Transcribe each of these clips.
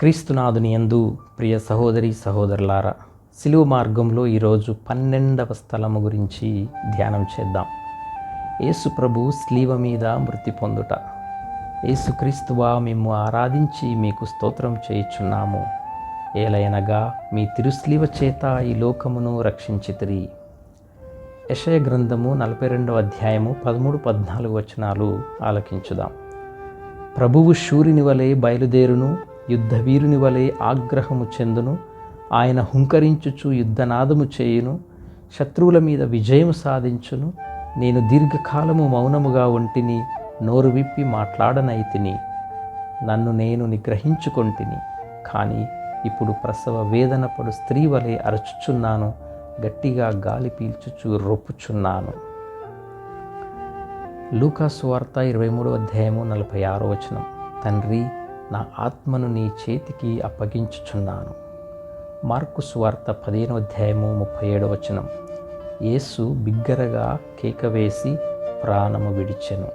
క్రీస్తునాథుని యందు ప్రియ సహోదరి సహోదరులారా సిలువ మార్గంలో ఈరోజు పన్నెండవ స్థలము గురించి ధ్యానం చేద్దాం. యేసు ప్రభు స్లీవ మీద మృతి పొందుట. యేసుక్రీస్తువా మేము ఆరాధించి మీకు స్తోత్రం చేయుచున్నాము. ఏలయనగా మీ తిరుస్లీవ చేత ఈ లోకమును రక్షించితిరి. యశయ గ్రంథము నలభై రెండవ అధ్యాయము పదమూడు పద్నాలుగు వచనాలు ఆలకించుదాం. ప్రభువు శూరిని వలె బయలుదేరును యుద్ధవీరుని వలె ఆగ్రహము చెందును. ఆయన హుంకరించుచు యుద్ధనాదము చేయును. శత్రువుల మీద విజయం సాధించును. నేను దీర్ఘకాలము మౌనముగా ఒంటిని నోరు విప్పి మాట్లాడనైతిని. నన్ను నేను నిగ్రహించుకొంటిని. కానీ ఇప్పుడు ప్రసవ వేదన పడు స్త్రీ వలె అరచుచున్నాను. గట్టిగా గాలి పీల్చుచు రొప్పుచున్నాను. లూకాసు వార్త ఇరవై మూడో అధ్యాయము నలభై ఆరో వచనం. తండ్రి నా ఆత్మను నీ చేతికి అప్పగించుచున్నాను. మార్కు సువార్త పదిహేనో అధ్యాయము ముప్పై ఏడవ వచనం. యేసు బిగ్గరగా కేక వేసి ప్రాణము విడిచెను.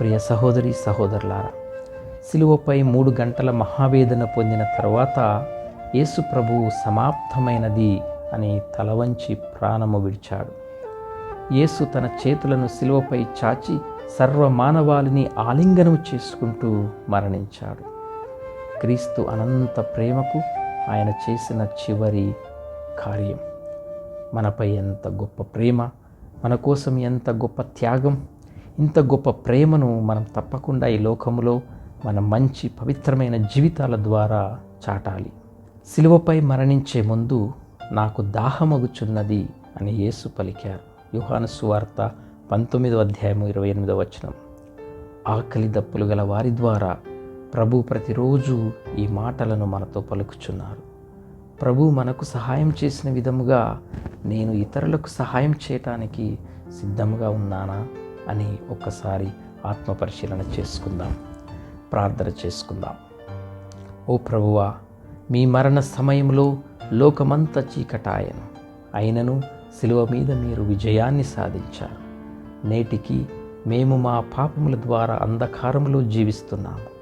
ప్రియ సహోదరి సహోదరులారా సిలువపై మూడు గంటల మహావేదన పొందిన తరువాత యేసు ప్రభువు సమాప్తమైనది అని తలవంచి ప్రాణము విడిచాడు. యేసు తన చేతులను సిలువపై చాచి సర్వ మానవాళిని ఆలింగనం చేసుకుంటూ మరణించాడు. క్రీస్తు అనంత ప్రేమకు ఆయన చేసిన చివరి కార్యం. మనపై ఎంత గొప్ప ప్రేమ మన కోసం ఎంత గొప్ప త్యాగం ఇంత గొప్ప ప్రేమను మనం తప్పకుండా ఈ లోకములో మన మంచి పవిత్రమైన జీవితాల ద్వారా చాటాలి. సిలువపై మరణించే ముందు నాకు దాహమగుచున్నది అని యేసు పలికారు. యుహాను సువార్త పంతొమ్మిదవ అధ్యాయము ఇరవై ఎనిమిదవ వచనం. ఆకలి దప్పులు గల వారి ద్వారా ప్రభు ప్రతిరోజు ఈ మాటలను మనతో పలుకుచున్నారు. ప్రభు మనకు సహాయం చేసిన విధముగా నేను ఇతరులకు సహాయం చేయటానికి సిద్ధంగా ఉన్నానా అని ఒక్కసారి ఆత్మ పరిశీలన చేసుకుందాం. ప్రార్థన చేసుకుందాం. ఓ ప్రభువా మీ మరణ సమయంలో లోకమంతా చీకటాయను. అయినను సిలువ మీద మీరు విజయాన్ని సాధించారు. నేటికి మేము మా పాపముల ద్వారా అంధకారంలో జీవిస్తున్నాము.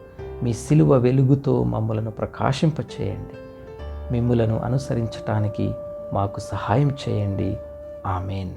మీ సిలువ వెలుగుతో మమ్మలను ప్రకాశింపచేయండి. మిమ్ములను అనుసరించటానికి మాకు సహాయం చేయండి. ఆమెన్.